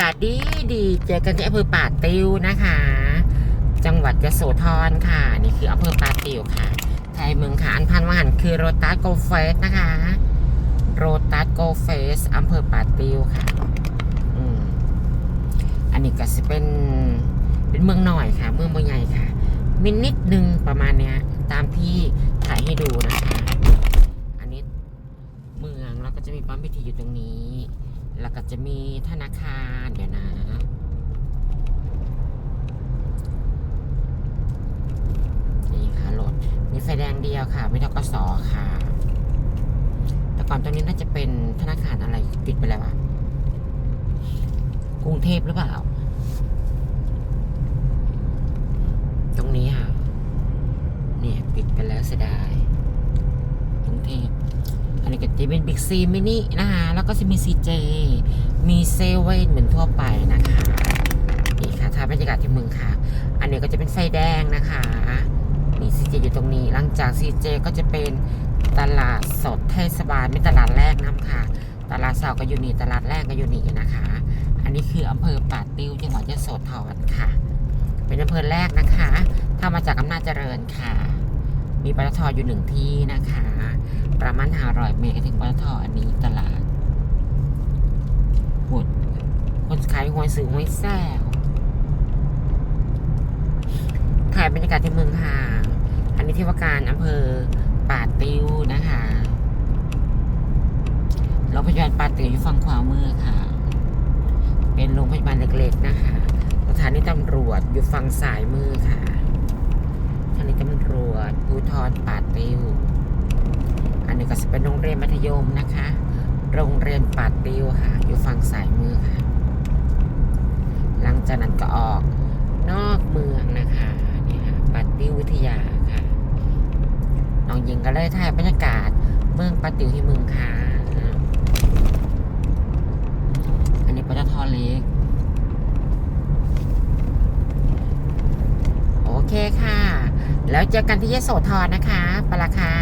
ากาศดีดีเจอกันที่อำเภอป่าติวนะคะ จังหวัดยโสธรค่ะ นี่คืออำเภอป่าติวค่ะไทยเมืองค่ะอันพันวหันคือโรตัสโกเฟสนะคะโรตัสโกเฟสอำเภอป่าติวค่ะอืมอันนี้ก็จะเป็นเป็นเมืองหน่อยค่ะ เมืองบ่ใหญ่ค่ะมินิดนึงประมาณเนี้ย ตามที่ถ่ายให้ดูนะคะ อันนี้เมืองแล้วก็จะมีปั๊มพิธีอยู่ตรงนี้ แล้วก็จะมีธนาคารเดี๋ยวนะ นี่ค่ะรถมีไฟแดงเดียวค่ะ ไม่ทกสค่ะ แต่ก่อนตรงนี้น่าจะเป็นธนาคารอะไรปิดไปแล้วอะกรุงเทพหรือเปล่า ตรงนี้ค่ะ เนี่ยปิดไปแล้วเสียดายกรุงเทพ อันนี้ ก็จะเป็นบิ๊กซีมินินะคะแล้วก็จะมีซีเจมีเซเว่นเหมือนทั่วไปนะคะนี่ค่ะถ่าบรรยากาศที่เมืองค่ะ อันนี้ก็จะเป็นไฟแดงนะคะนี่ซีเจอยู่ตรงนี้ หลังจากซีเจก็จะเป็นตลาดสดเทศบาลเป็นตลาดแรกน้ำค่ะ ตลาดเสาก็อยู่นี่ตลาดแรกก็อยู่นี่นะคะ อันนี้คืออำเภอป่าติ้วจังหวัดยโสธรค่ะ เป็นอำเภอแรกนะคะถ้ามาจากอำนาจเจริญค่ะ มีปตทอยู่หนึ่งที่นะคะ ประมาณห้าร้อยเมตรถึงปตทอันนี้ตลาดหมดคนขายหวยซื้อหวยแซ่บถ่ายบรรยากาศที่เมืองค่ะอันนี้ที่ว่าการอำเภอป่าติวนะคะโรงพยาบาลป่าติวอยู่ฝั่งขวามือค่ะ เป็นโรงพยาบาลเล็กๆนะคะสถานีตำรวจอยู่ฝั่งซ้ายมือค่ะสถานีตำรวจภูธรป่าติว เป็นโรงเรียนมัธยมนะคะ โรงเรียนป่าติวค่ะ อยู่ฝั่งซ้ายมือค่ะ หลังจากนั้นก็ออกนอกเมืองนะคะนี่ค่ะปาติววิทยาค่ะน้องหญิงก็เลยถ่ายบรรยากาศเมืองปาติวที่เมืองค่ะ อันนี้ปตทเล็กโอเคค่ะ แล้วเจอกันที่ยโสธรนะคะปละค่ะ